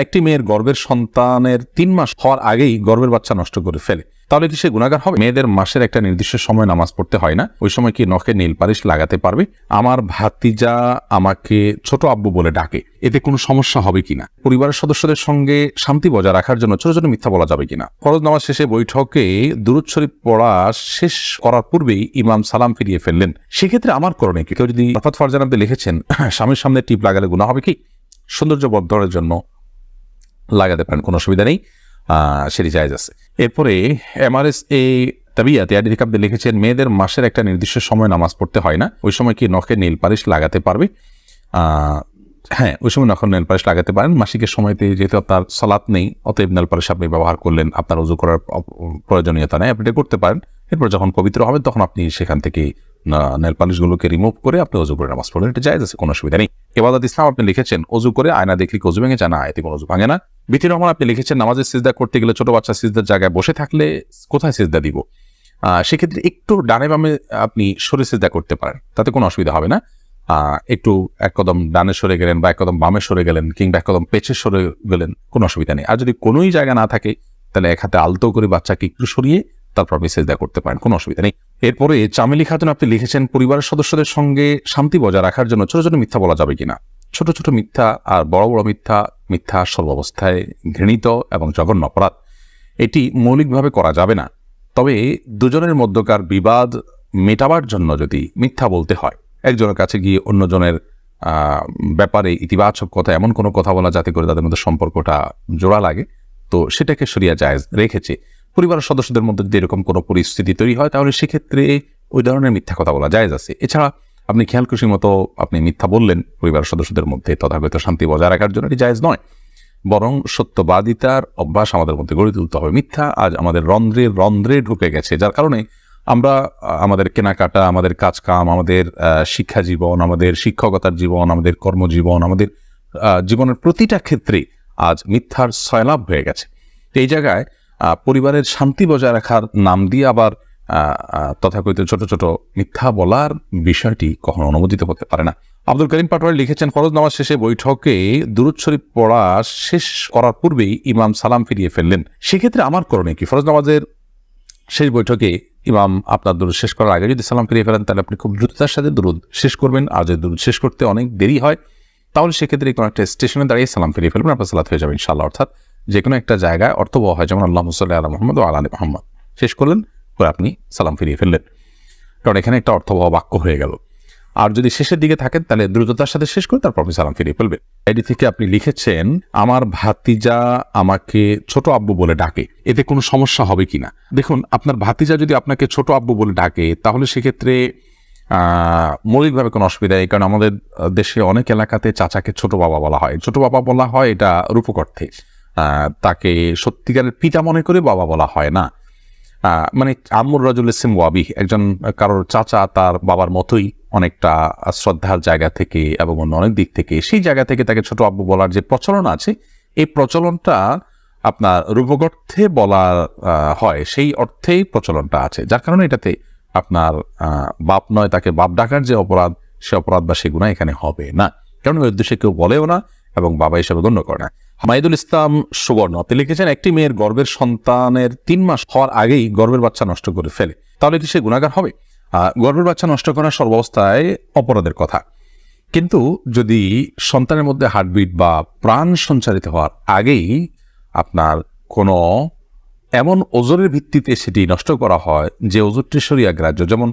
একটি মেয়ের গর্ভের সন্তানের তিন মাস হওয়ার আগেই গর্ভের বাচ্চা নষ্ট করে ফেলে। তাহলে কি সে গুণাগার হবে? মেয়েদের মাসের একটা নির্দিষ্ট সময় নামাজ পড়তে হয় না। ওই সময় কি নখে নীল পালিশ লাগাতে পারবে? আমার ভাতিজা আমাকে ছোট আব্বু বলে ডাকে। এতে কোনো সমস্যা হবে কিনা? পরিবারের সদস্যদের সঙ্গে শান্তি বজায় রাখার জন্য ছোট ছোট মিথ্যা বলা যাবে কিনা? ফরজ নামাজ শেষে বৈঠকে দুরুদ শরীফ পড়া শেষ করার পূর্বেই ইমাম সালাম ফিরিয়ে ফেললেন। সেক্ষেত্রে আমার করণে কি? কেউ যদি রফাত ফারজান লিখেছেন, স্বামীর সামনে টিপ লাগালে গুণা হবে কি? সৌন্দর্য বর্ধনের জন্য লাগাতে পারেন, কোনো অসুবিধা নেই। সেটি জায়জ আছে। এরপরে এমআরএস এ তাবিয়াতে আপনি লিখেছেন, মেয়েদের মাসের একটা নির্দিষ্ট সময় নামাজ পড়তে হয় না। ওই সময় কি নখে নীল পালিশ লাগাতে পারবে? হ্যাঁ ওই সময় নখন নেল পালিশ লাগাতে পারেন। মাসিকের সময়তে যেহেতু আপনার সালাত নেই, অতএব নেল পালিশ আপনি ব্যবহার করলেন, আপনার উজু করার প্রয়োজনীয়তা নেই, আপনি করতে পারেন। এরপর যখন পবিত্র হবেন তখন আপনি সেখান থেকে নেল পালিশগুলোকে রিমুভ করে আপনি অজু করে নামাজ পড়লেন এটা জায়জ আছে, কোনো অসুবিধা নেই। এবাদত ইসলাম আপনি লিখেছেন অজু করে আয়না দেখলে অজু ভেঙে যায়? না, এতে কোনো অজু ভাঙে না। বিতির রহমান, আপনি লিখেছেন, নামাজের সিজদা করতে গেলে ছোট বাচ্চা সিজদার জায়গায় বসে থাকলে কোথায় সিজদা দিব? সেক্ষেত্রে একটু ডানে বামে আপনি সরে সিজদা করতে পারেন, তাতে কোনো অসুবিধা হবে না। একটু এক কদম ডানে সরে গেলেন বা এক কদম বামে সরে গেলেন কিংবা এক কদম পেছে সরে গেলেন, কোনো অসুবিধা নেই। আর যদি কোনোই জায়গা না থাকে, তাহলে এক হাতে আলতো করে বাচ্চাকে একটু সরিয়ে তারপর আপনি সেজদা করতে পারেন, কোনো অসুবিধা নেই। এরপরে চামেলি খাতুন, আপনি লিখেছেন, পরিবারের সদস্যদের সঙ্গে শান্তি বজায় রাখার জন্য ছোট ছোট মিথ্যা বলা যাবে কিনা? ছোট ছোট মিথ্যা আর বড় বড় মিথ্যা মিথ্যা সর্বাবস্থায় ঘৃণিত এবং জঘন্য অপরাধ। এটি মৌলিকভাবে করা যাবে না। তবে দুজনের মধ্যকার বিবাদ মেটাবার জন্য যদি মিথ্যা বলতে হয়, একজনের কাছে গিয়ে অন্যজনের ব্যাপারে ইতিবাচক কথা, এমন কোনো কথা বলা যাতে করে তাদের মধ্যে সম্পর্কটা জোড়া লাগে, তো সেটাকে সরিয়া জায়েজ রেখেছে। পরিবারের সদস্যদের মধ্যে যদি এরকম কোনো পরিস্থিতি তৈরি হয়, তাহলে সেক্ষেত্রে ওই ধরনের মিথ্যা কথা বলা জায়েজ আছে। এছাড়া আপনি খেয়াল খুশি মতো আপনি মিথ্যা বললেন পরিবারের সদস্যদের মধ্যে তথাগত শান্তি বজায় রাখার জন্য এটি জায়েজ নয়। বরং সত্যবাদিতার অভ্যাস আমাদের মধ্যে গড়ে তুলতে হবে। মিথ্যা আজ আমাদের রন্ধ্রে রন্ধ্রে ঢুকে গেছে, যার কারণে আমরা আমাদের কেনাকাটা, আমাদের কাজকাম, আমাদের শিক্ষা জীবন আমাদের শিক্ষকতার জীবন, আমাদের কর্মজীবন, আমাদের জীবনের প্রতিটা ক্ষেত্রে আজ মিথ্যার সয়লাভ হয়ে গেছে। এই জায়গায় পরিবারের শান্তি বজায় রাখার নাম দিয়ে আবার তথাকথিত ছোট ছোট মিথ্যা বলার বিষয়টি কখনো অনুমোদিত হতে পারে না। আব্দুল করিম পাটোয়ারি লিখেছেন, ফরজ নামাজ শেষে বৈঠকে দুরুদ পড়া শেষ করার পূর্বেই ইমাম সালাম ফিরিয়ে ফেললেন। সেক্ষেত্রে আমার করণীয় কি? ফরজ নামাজের শেষ বৈঠকে ইমাম আপনার দুরুদ শেষ করার আগে যদি সালাম ফিরিয়ে ফেলেন, তাহলে আপনি খুব দ্রুততার সাথে দুরুদ শেষ করবেন। আর যদি দুরুদ শেষ করতে অনেক দেরি হয়, তাহলে সেক্ষেত্রে কোনো একটা স্টেশনে দাঁড়িয়ে সালাম ফিরিয়ে ফেলবেন, আপনার সালাত হয়ে যাবে ইনশাআল্লাহ। অর্থাৎ যে কোনো একটা জায়গায় অর্থবহ হয়, যেমন আল্লাহ মুসল্লাহ আল্লাহ মোহাম্মদ ও আলী মোহাম্মদ। শেষ করলেন করে আপনি সালাম ফিরিয়ে ফেললেন। কারণ এখানে একটা অর্থবহ বাক্য হয়ে গেল। আর যদি শেষের দিকে থাকেন, তাহলে দ্রুততার সাথে শেষ করে তারপর আপনি সালাম ফিরিয়ে ফেলবেন। আইডি থেকে আপনি লিখেছেন, আমার ভাতিজা আমাকে ছোট আব্বু বলে ডাকে। এতে কোনো সমস্যা হবে কিনা দেখুন, আপনার ভাতিজা যদি আপনাকে ছোট আব্বু বলে ডাকে, তাহলে সেক্ষেত্রে মৌলিকভাবে কোনো অসুবিধা নেই। কারণ আমাদের দেশে অনেক এলাকাতে চাচাকে ছোট বাবা বলা হয়। ছোট বাবা বলা হয় এটা রূপক অর্থে। তাকে সত্যিকারের পিতা মনে করে বাবা বলা হয় না। মানে আমর রাজুল ইসলাম ওয়াবি, একজন কারোর চাচা তার বাবার মতোই অনেকটা শ্রদ্ধার জায়গা থেকে এবং অন্য অনেক দিক থেকে, সেই জায়গা থেকে তাকে ছোট আব্বু বলার যে প্রচলন আছে, এই প্রচলনটা আপনার রূপক অর্থে বলা হয়, সেই অর্থেই প্রচলনটা আছে। যার কারণে এটাতে আপনার বাপ নয়, তাকে বাপ ডাকার যে অপরাধ, সে অপরাধ বা সে গুণা এখানে হবে না। কারণ ওই উদ্দেশ্যে কেউ বলেও না এবং বাবা হিসেবে গণ্য করে না মাইদুল ইসলাম সুবর্ণ আপনি লিখেছেন একটি মেয়ের গর্ভের সন্তানের তিন মাস হওয়ার আগেই গর্ভের বাচ্চা নষ্ট করে ফেলে। তাহলে কি সে গুণাগার হবে? আহ, গর্ভের বাচ্চা নষ্ট করা সর্বাবস্থায় অপরাধের কথা। কিন্তু যদি সন্তানের মধ্যে হার্টবিট বা প্রাণ সঞ্চারিত হওয়ার আগেই আপনার কোনো এমন ওজনের ভিত্তিতে সেটি নষ্ট করা হয় যে ওজনটি শরীর গ্রাহ্য যেমন